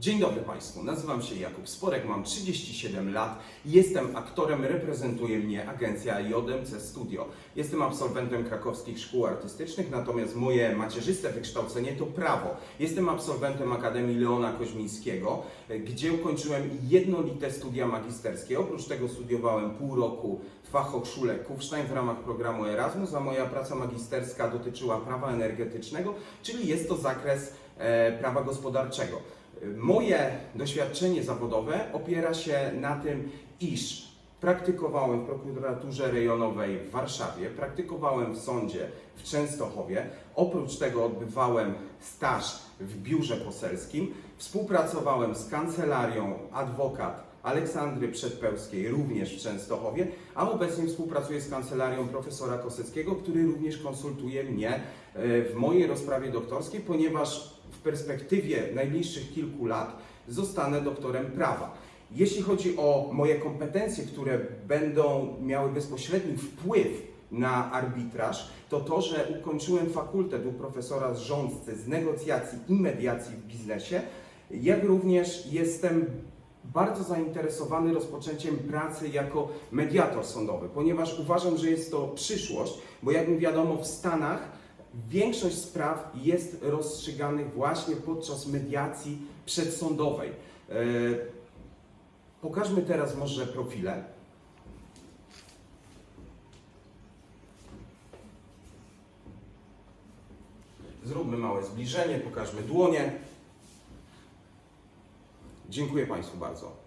Dzień dobry Państwu, nazywam się Jakub Sporek, mam 37 lat, jestem aktorem, reprezentuje mnie agencja JMC Studio. Jestem absolwentem krakowskich szkół artystycznych, natomiast moje macierzyste wykształcenie to prawo. Jestem absolwentem Akademii Leona Koźmińskiego, gdzie ukończyłem jednolite studia magisterskie. Oprócz tego studiowałem pół roku w Fachhochschule Kufstein w ramach programu Erasmus, a moja praca magisterska dotyczyła prawa energetycznego, czyli jest to zakres e, prawa gospodarczego. Moje doświadczenie zawodowe opiera się na tym, iż praktykowałem w prokuraturze rejonowej w Warszawie, praktykowałem w sądzie w Częstochowie, oprócz tego odbywałem staż w biurze poselskim, współpracowałem z kancelarią adwokat Aleksandry Przedpełskiej, również w Częstochowie, a obecnie współpracuję z kancelarią profesora Koseckiego, który również konsultuje mnie e, w mojej rozprawie doktorskiej, ponieważ w perspektywie najbliższych kilku lat zostanę doktorem prawa. Jeśli chodzi o moje kompetencje, które będą miały bezpośredni wpływ na arbitraż, to to, że ukończyłem fakultet u profesora z rządcy z negocjacji i mediacji w biznesie, jak również jestem bardzo zainteresowany rozpoczęciem pracy jako mediator sądowy, ponieważ uważam, że jest to przyszłość, bo jak mi wiadomo w Stanach większość spraw jest rozstrzyganych właśnie podczas mediacji przedsądowej. E, Pokażmy teraz może profile. Zróbmy małe zbliżenie, pokażmy dłonie. Dziękuję Państwu bardzo.